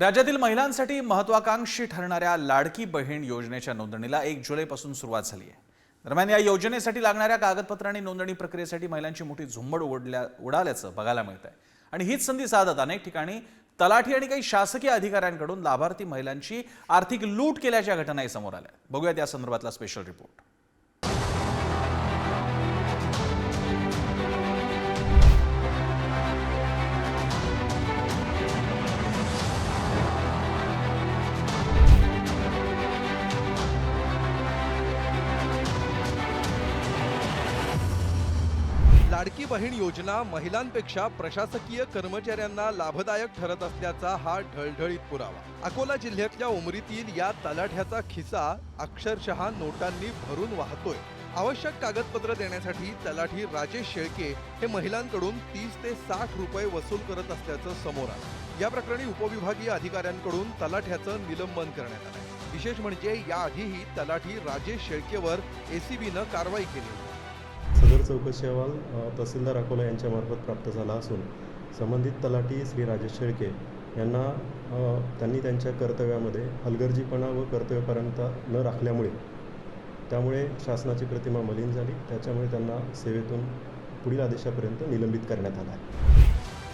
राज्यातील महिलांसाठी महत्वाकांक्षी ठरणाऱ्या लाडकी बहीण योजनेच्या नोंदणीला एक जुलैपासून सुरुवात झाली आहे. दरम्यान या योजनेसाठी लागणाऱ्या कागदपत्र आणि नोंदणी प्रक्रियेसाठी महिलांची मोठी झुंबड उडल्या उडाल्याचं बघायला मिळत आहे आणि हीच संधी साधत अनेक ठिकाणी तलाठी आणि काही शासकीय अधिकाऱ्यांकडून लाभार्थी महिलांची आर्थिक लूट केल्याच्या घटनाही समोर आल्या. बघूयात या संदर्भातला स्पेशल रिपोर्ट लाडकी बहीण योजना महिलांपेक्षा प्रशासकीय कर्मचाऱ्यांना लाभदायक ठरत असल्याचा हा ढळढळीत पुरावा. अकोला जिल्ह्यातल्या उमरीतील या तलाठ्याचा खिसा अक्षरशः नोटांनी भरून वाहतोय. आवश्यक कागदपत्र देण्यासाठी तलाठी राजेश शेळके हे महिलांकडून तीस ते साठ रुपये वसूल करत असल्याचं समोर आलं. या प्रकरणी उपविभागीय अधिकाऱ्यांकडून तलाठ्याचं निलंबन करण्यात आलं विशेष म्हणजे याआधीही तलाठी राजेश शेळकेवर एसीबीनं कारवाई केली होती. चौकशी अहवाल तहसीलदार अकोला यांच्यामार्फत प्राप्त झाला असून संबंधित तलाठी श्री राजेश शेळके यांना त्यांनी त्यांच्या कर्तव्यामध्ये हलगर्जीपणा व कर्तव्यपरायणता न राखल्यामुळे त्यामुळे शासनाची प्रतिमा मलिन झाली. त्याच्यामुळे त्यांना सेवेतून पुढील आदेशापर्यंत निलंबित करण्यात आला आहे.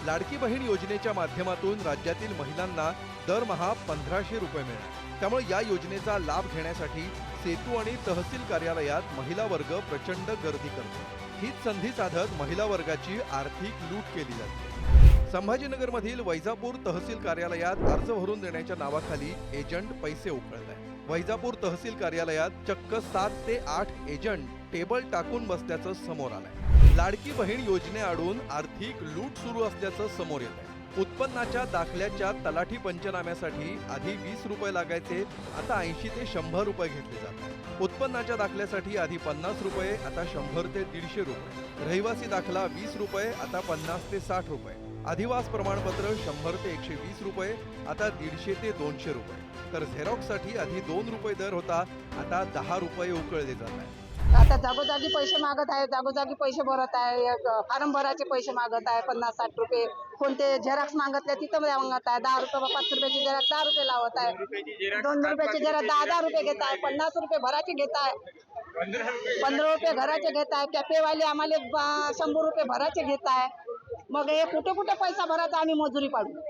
लाडकी बहीण योजनेच्या माध्यमातून राज्यातील महिलांना दरमहा पंधराशे रुपये मिळणार त्यामुळे या योजनेचा लाभ घेण्यासाठी सेतू आणि तहसील कार्यालयात महिला वर्ग प्रचंड गर्दी करतो. हीच संधी साधत महिला वर्गाची आर्थिक लूट केली जाते. संभाजीनगरमधील वैजापूर तहसील कार्यालयात अर्ज भरून देण्याच्या नावाखाली एजंट पैसे उकळत आहे वैजापूर तहसील कार्यालयात चक्क सात ते आठ एजंट टेबल टाकून बसल्याचं समोर आलंय. लाडकी बहीण योजनेआडून आर्थिक लूट सुरू असल्याचं समोर येत आहे उत्पन्नाच्या दाखल्याच्या तलाठी पंचनाम्यासाठी आधी वीस रुपये लागायचे आता ऐंशी ते शंभर रुपये घेतले जातात. उत्पन्नाच्या दाखल्यासाठी आधी पन्नास रुपये आता शंभर ते दीडशे रुपये. रहिवासी दाखला वीस रुपये आता पन्नास ते साठ रुपये. अधिवास प्रमाणपत्र शंभर ते एकशे वीस रुपये आता दीडशे ते दोनशे रुपये. तर झेरॉक्ससाठी आधी दोन रुपये दर होता आता दहा रुपये उकळले जात आहेत. आता जागोजागी पैसे मागत आहे जागोजागी पैसे भरत आहे फारम भराचे भरायचे पैसे मागत आहे पन्नास साठ रुपये. कोणते झेरॉक्स मागतले तिथं मागत आहे दहा रुपये पाच रुपयाची झेरॉक्स दहा रुपये लावत आहे. दोन रुपयाची झेरॉक्स दहा दहा रुपये घेत आहे पन्नास रुपये भराचे घेत आहे. पंधरा रुपये घराचे घेत आहे कॅफेवाले आम्हाला शंभर रुपये भराचे घेत आहे. मग हे कुठे कुठे पैसा भरायचा आम्ही मजुरी पाडू?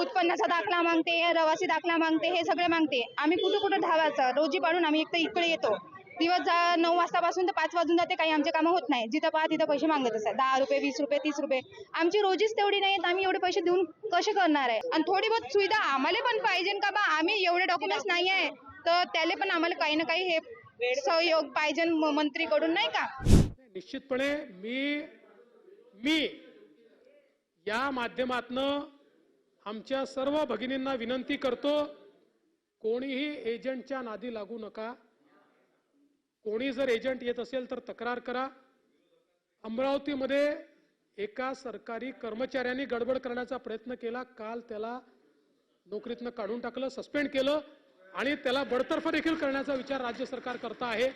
उत्पन्नाचा दाखला मागते रवासी दाखला मागते हे सगळे मागते. आम्ही कुठं कुठं धावायचं? रोजी पाडून आम्ही एक तर इकडे येतो. दिवस जा नऊ वाजतापासून तर पाच वाजून जाते काही आमचे कामं होत नाही. जिथं पहा तिथं पैसे मागत असतात दहा रुपये वीस रुपये तीस रुपये. आमची रोजीच तेवढी नाही आम्ही एवढे पैसे देऊन कसे करणार आहे? आणि थोडी बहुत सुविधा आम्हाला पण पाहिजे का बा? आम्ही एवढे डॉक्युमेंट्स नाही आहे तर त्याला पण आम्हाला काही ना काही हे सहयोग पाहिजे मंत्रीकडून नाही का? निश्चितपणे मी मी या माध्यमातनं आमच्या सर्व भगिनींना विनंती करतो कोणीही एजंटच्या नादी लागू नका. कोणी जर एजंट येत असेल तर तक्रार करा. अमरावतीमध्ये एका सरकारी कर्मचाऱ्याने गडबड करण्याचा प्रयत्न केला. काल त्याला नोकरीतनं काढून टाकलं सस्पेंड केलं आणि त्याला बडतर्फ देखील करण्याचा विचार राज्य सरकार करता आहे.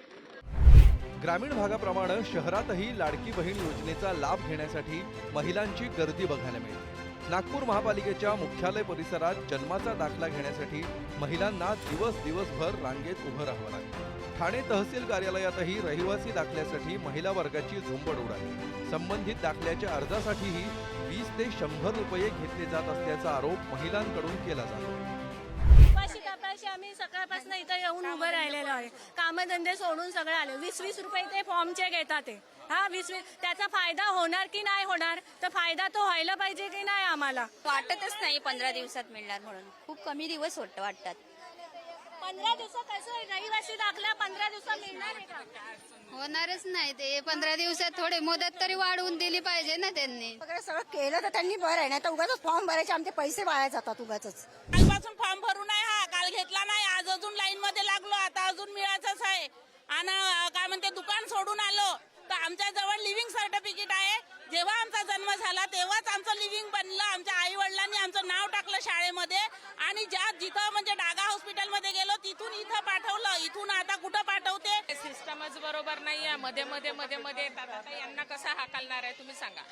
ग्रामीण भागाप्रमाणे शहरातही लाडकी बहीण योजनेचा लाभ घेण्यासाठी महिलांची गर्दी बघायला मिळते. नागपूर महापालिकेच्या मुख्यालय परिसरात जन्माचा दाखला घेण्यासाठी महिलांना दिवस दिवसभर रांगेत उभं राहावं लागलं ठाणे तहसील कार्यालयातही रहिवासी दाखल्यासाठी महिला वर्गाची झुंबड उडाली. संबंधित दाखल्याच्या अर्जासाठीही वीस ते शंभर रुपये घेतले जात असल्याचा आरोप महिलांकडून केला जातो. आम्ही सकाळपासून इथं येऊन उभं राहिलेलो आहे. कामधंदे सोडून सगळं आले. वीस वीस रुपये ते फॉर्मचे घेतात ते. हा वीस वीस त्याचा फायदा होणार की नाही होणार? तर फायदा तो व्हायला पाहिजे की नाही आम्हाला? वाटतच नाही पंधरा दिवसात मिळणार म्हणून. खूप कमी दिवस होत वाटतात. पंधरा दिवसात कसं? रहिवासी दाखला पंधरा दिवसात मिळणार आहे का? होणारच नाही ते. पंधरा दिवसात थोडे मुदत तरी वाढवून दिली पाहिजे ना त्यांनी. वगैरे सगळं केलं तर त्यांनी बरं आहे. नाही तर उगाच फॉर्म भरायचे आमचे पैसे वाया जातात उगाच कालपासून फॉर्म भरून आहे हा. काल घेतला नाही आज अजून लाईन मध्ये लागलो. आता अजून मिळायचंच आहे. आणि काय म्हणते दुकान सोडून आलो. आमच्या जवळ लिव्हिंग सर्टिफिकेट आहे. जेव्हा आमचा जन्म झाला तेव्हाच आमचं लिव्हिंग बनलं. आमच्या आई वडिलांनी आमचं नाव टाकलं शाळेमध्ये. आणि ज्या जिथं म्हणजे डागा हॉस्पिटलमध्ये गेलो तिथून इथं पाठवलं. इथून आता कुठं पाठवते? सिस्टमच बरोबर नाही आहे मध्ये मध्ये मध्ये मध्ये. येतात आता यांना कसं हाकलणार आहे तुम्ही सांगा.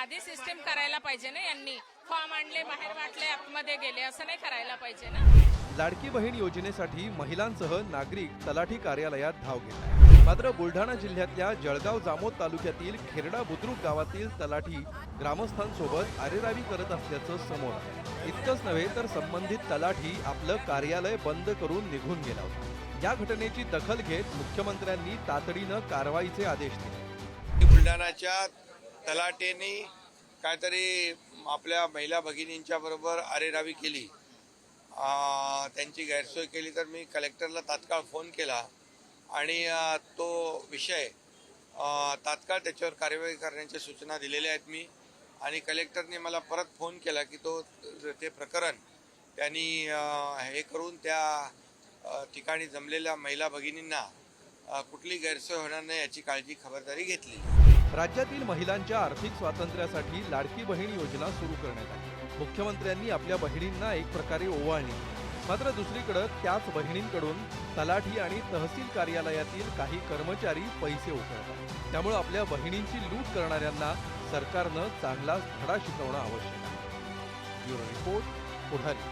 आधी सिस्टम करायला पाहिजे ना यांनी. फॉर्म आणले बाहेर वाटले आतमध्ये गेले. असं नाही करायला पाहिजे ना. लाडकी बहीण योजनेसाठी महिलांसह नागरिक तलाठी कार्यालयात धाव घेत मात्र बुलढाणा जिल्ह्यातल्या जळगाव जामोद तालुक्यातील खेरडा बुद्रुक गावातील तलाठी ग्रामस्थांसोबत आरेरावी करत असल्याचं समोर इतकंच नव्हे तर संबंधित तलाठी आपलं कार्यालय बंद करून निघून गेला होता. या घटनेची दखल घेत मुख्यमंत्र्यांनी तातडीनं कारवाईचे आदेश दिले. बुलढाणाच्या तलाटेने काहीतरी आपल्या महिला भगिनींच्या बरोबर आरेरावी केली. त्यांची गैरसोय केली तर मी कलेक्टरला तात्काळ फोन केला. आणि तो विषय तात्काळ त्याच्यावर कार्यवाही करण्याच्या सूचना दिलेल्या आहेत मी. आणि कलेक्टरने मला परत फोन केला की तो ते प्रकरण त्यांनी हे करून त्या ठिकाणी जमलेल्या महिला भगिनींना कुठली गैरसोय होणार नाही याची काळजी खबरदारी घेतली. राज्यातील महिलांच्या आर्थिक स्वातंत्र्यासाठी लाडकी बहीण योजना सुरू करण्यात आली. मुख्यमंत्र्यांनी आपल्या बहिणींना एक प्रकारे ओवाळली. मात्र दुसरीकडे त्याच बहिणींकडून तलाठी आणि तहसील कार्यालयातील काही कर्मचारी पैसे उकळतात त्यामुळे आपल्या बहिणींची लूट करणाऱ्यांना सरकारनं चांगलाच धडा शिकवणं आवश्यक आहे. Bureau report Pudhari.